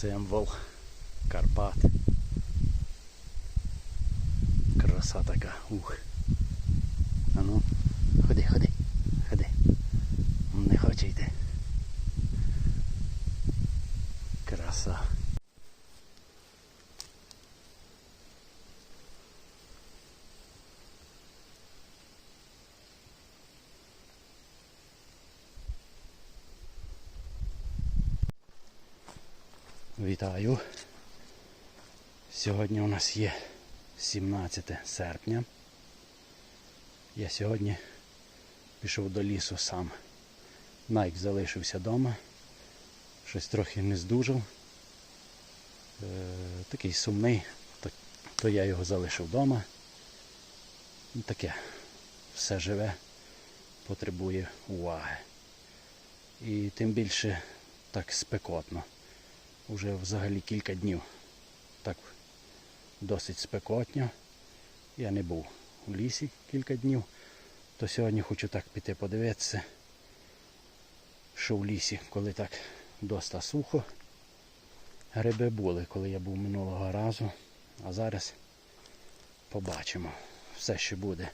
Символ Карпат. Краса така. Ух. А ну, ходи, ходи, ходи. Не хоче йти. Краса. Вітаю. Сьогодні у нас є 17 серпня. Я сьогодні пішов до лісу сам. Найк залишився вдома. Щось трохи не здужав. Е, такий сумний, то, то я його залишив вдома. Ну, Таке все живе, потребує уваги. І тим більше так спекотно. Уже взагалі кілька днів. Так досить спекотно. Я не був у лісі кілька днів, то сьогодні хочу так піти подивитися, що в лісі, коли так доста сухо. Гриби були, коли я був минулого разу, а зараз побачимо. Все, що буде,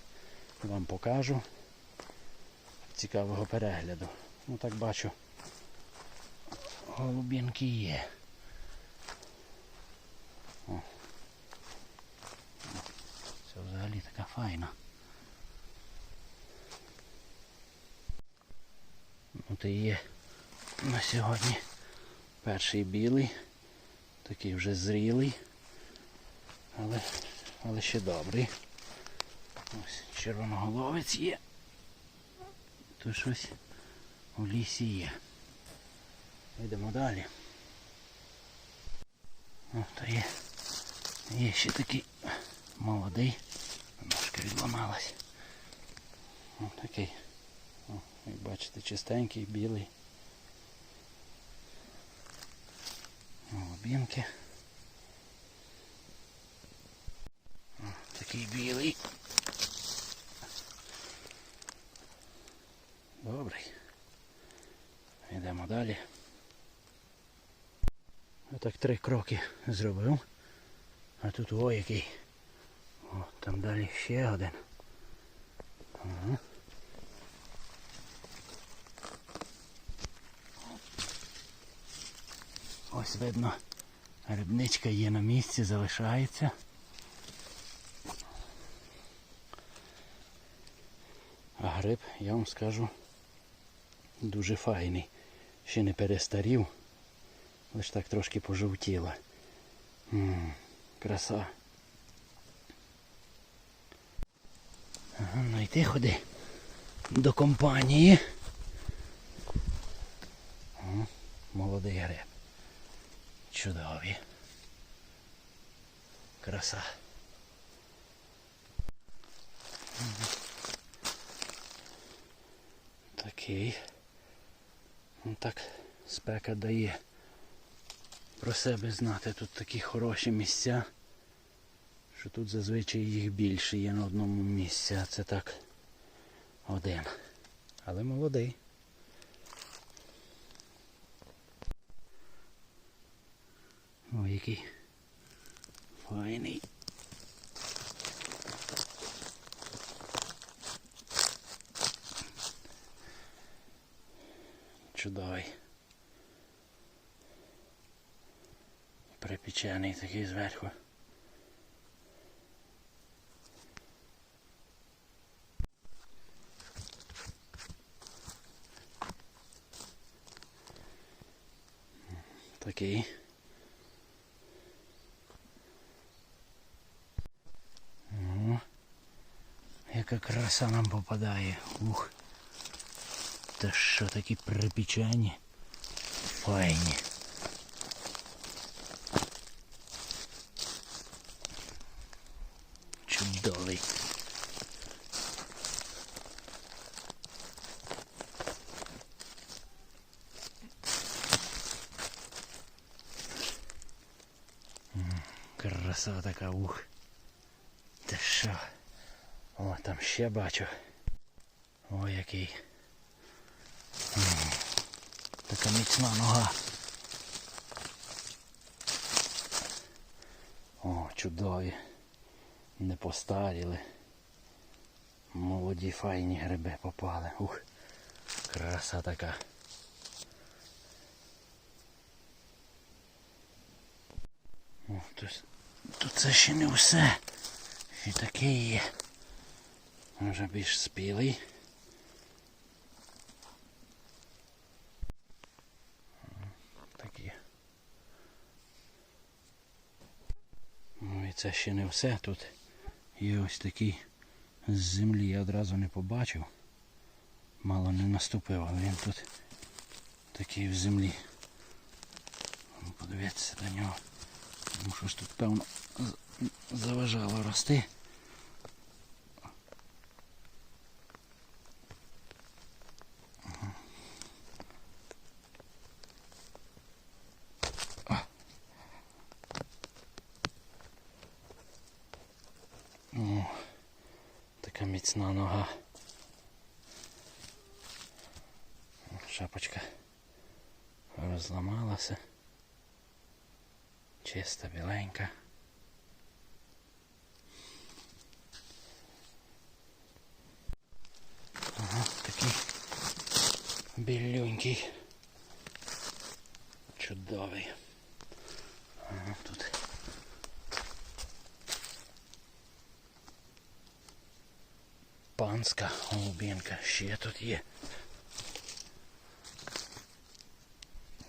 вам покажу. Цікавого перегляду. Ну так бачу, голубінки є. О. Це взагалі така файна. От і є на сьогодні перший білий, такий вже зрілий, але, але ще добрий. Ось червоноголовець є. То щось у лісі є. Йдемо далі. О, то є. Є ще такий молодий. Ножка відламалась. Ось такий. О, як бачите, чистенький, білий. Голубінки. О, такий білий. Добрий. Йдемо далі. Отак три кроки зробив. А тут о який. О, там далі ще один. Ось видно, рибничка є на місці, залишається. А гриб, я вам скажу, дуже файний. Ще не перестарів, лише так трошки пожовтіла. М, краса. Ага, ну йти ходи до компанії. Молодий гриб. Чудові. Краса. Такий. Ну так спека дає про себе знати. Тут такі хороші місця, що тут зазвичай їх більше є на одному місці, а це так один. Але молодий. О, який файний. Чудовий. Припечений такий зверху. Такий. О, яка краса нам попадає. Ух. Та що такі припечені? Файні. Чудовий. Така ух. Та що? О, там ще бачу. О, який. Така міцна нога. О, чудові. Не постаріли. Молоді файні гриби попали. Ух, краса така. О, тут, тут це ще не все. І такий є. Вже більш спілий. Такі. Ну і це ще не все. Тут є ось такий з землі. Я одразу не побачив. Мало не наступив, але він тут такий в землі. Подивіться до нього. Тому що ж тут, певно, заважало рости. О, така міцна нога. Шапочка розламалася. Чиста, біленька. Ага, такий білюнький. Чудовий. Ага, тут. Панська голубінка ще тут є.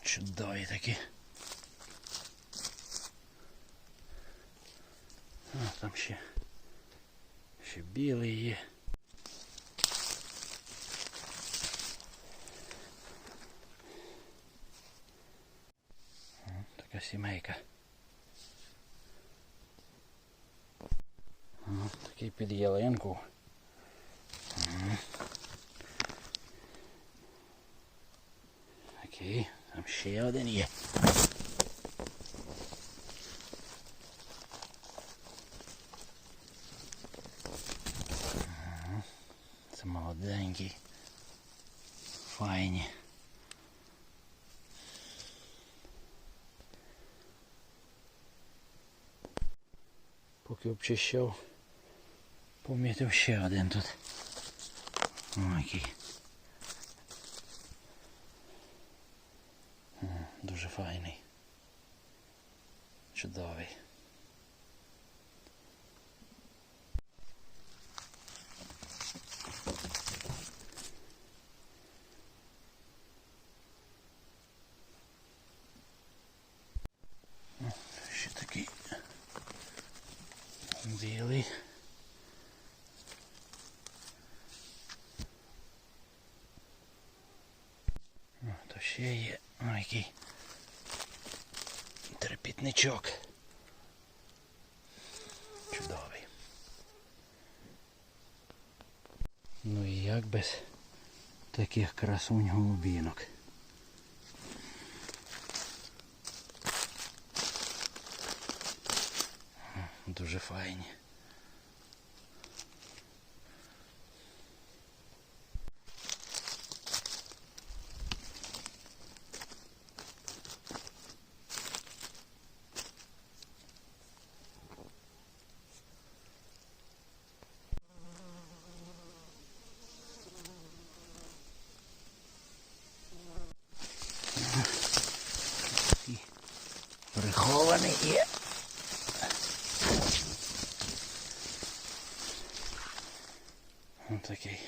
Чудові такі. А, там ще, ще білий є. Така сімейка. О, Такий під ялинку. Окей, там ще один є. Це молоденький. Файні. Поки обчищав, помітив ще один тут. О, який. О, Дуже файний. Чудовий. Ще такий білий. То ще є. О, який трепітничок. Чудовий. Ну і як без таких красунь голубінок. Дуже файні. Такий Прихований є. Ось такий.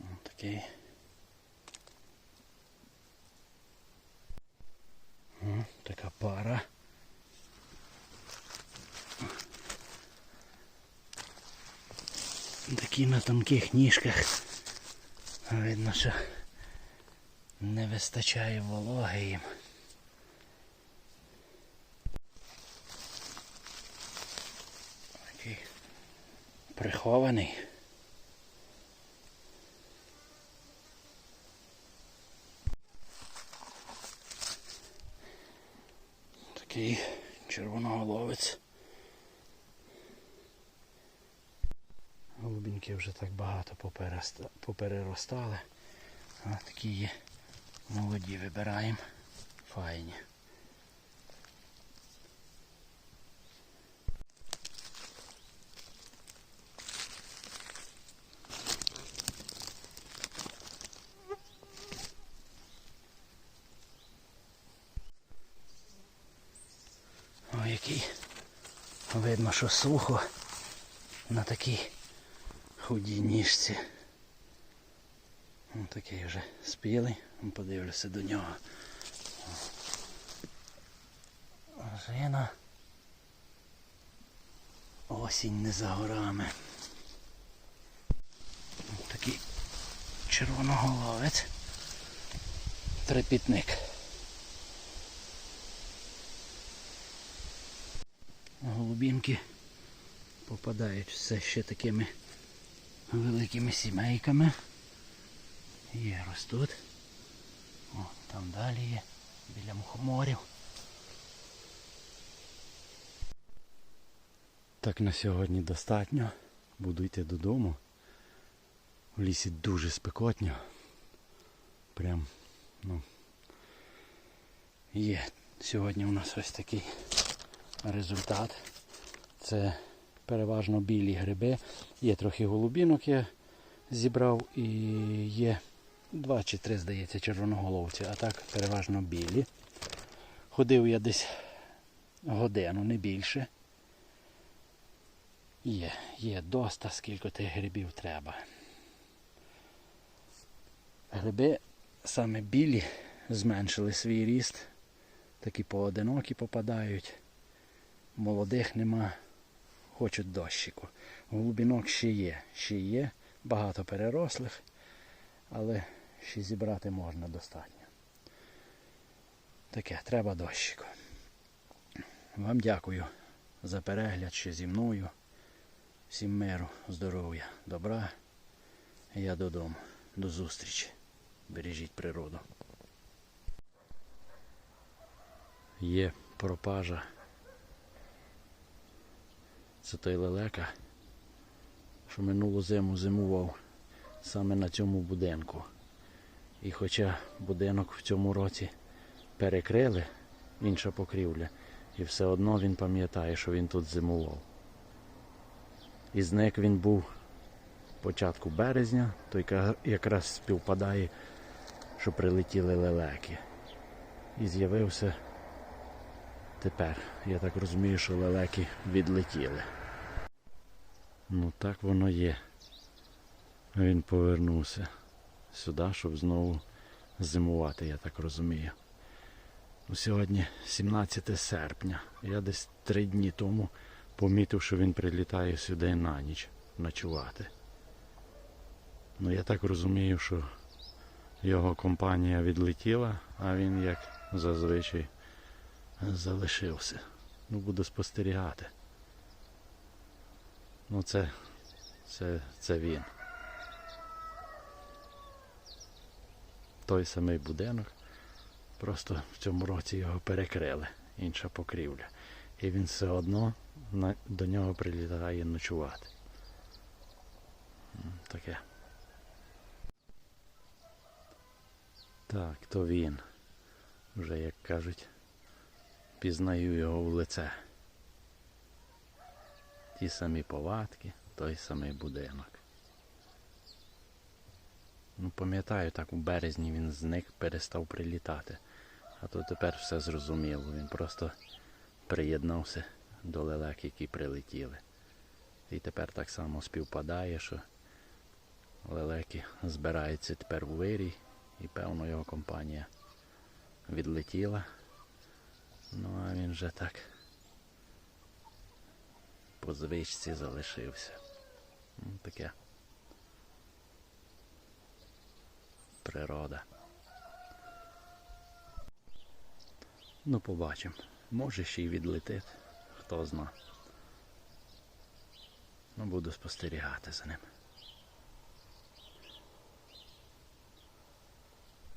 Ось такий. Така пара. Такі на тонких ніжках. Видно, що не вистачає вологи їм. Прихований. Такий червоноголовець. Голубінки вже так багато попереростали. А такі є молоді вибираємо. Файні. О, який видно, що сухо на такій худій ніжці. Ось такий вже спілий. Ну, Подивлюся до нього. Ожина. Осінь не за горами. Ось Такий червоноголовець. Трепітник. Голубінки попадають все ще такими великими сімейками. Є ростуть. О, там далі є, біля мухоморів. Так на сьогодні достатньо. Буду йти додому. В лісі дуже спекотно. Прям, ну. Є. Сьогодні у нас ось такий результат. Це переважно білі гриби. Є трохи голубінок я зібрав і є два чи три, здається, червоноголовці, а так переважно білі. Ходив я десь годину, не більше. Є, є доста, скільки тих грибів треба. Гриби саме білі зменшили свій ріст, такі поодинокі попадають. Молодих нема, хочуть дощику. Глубінок ще є, ще є, багато перерослих, але ще зібрати можна достатньо. Таке, треба дощику. Вам дякую за перегляд ще зі мною. Всім миру, здоров'я, добра. Я додому. До зустрічі. Бережіть природу. Є пропажа. Це той лелека, що минулу зиму зимував саме на цьому будинку. І хоча будинок в цьому році перекрили, інша покрівля, і все одно він пам'ятає, що він тут зимував. І зник він був початку березня, то якраз співпадає, що прилетіли лелеки. І з'явився тепер. Я так розумію, що лелеки відлетіли. Ну так воно є. Він повернувся сюди, щоб знову зимувати, я так розумію. Ну, Сьогодні 17 серпня. Я десь три дні тому помітив, що він прилітає сюди на ніч ночувати. Ну я так розумію, що його компанія відлетіла, а він як зазвичай залишився. Ну, буду спостерігати. Ну це, це, це він. Той самий будинок. Просто в цьому році його перекрили, інша покрівля. І він все одно на, до нього прилітає ночувати. Таке. Так, то він. Вже як кажуть, пізнаю його в лице. Ті самі повадки, той самий будинок. Ну, пам'ятаю, так у березні він зник, перестав прилітати. А то тепер все зрозуміло. Він просто приєднався до лелек, які прилетіли. І тепер так само співпадає, що лелеки збираються тепер у вирій, і певно його компанія відлетіла. Ну а він вже так по звичці залишився. Ну, таке. Природа. Ну, побачимо. Може ще й відлетить, хто зна. Ну, буду спостерігати за ним.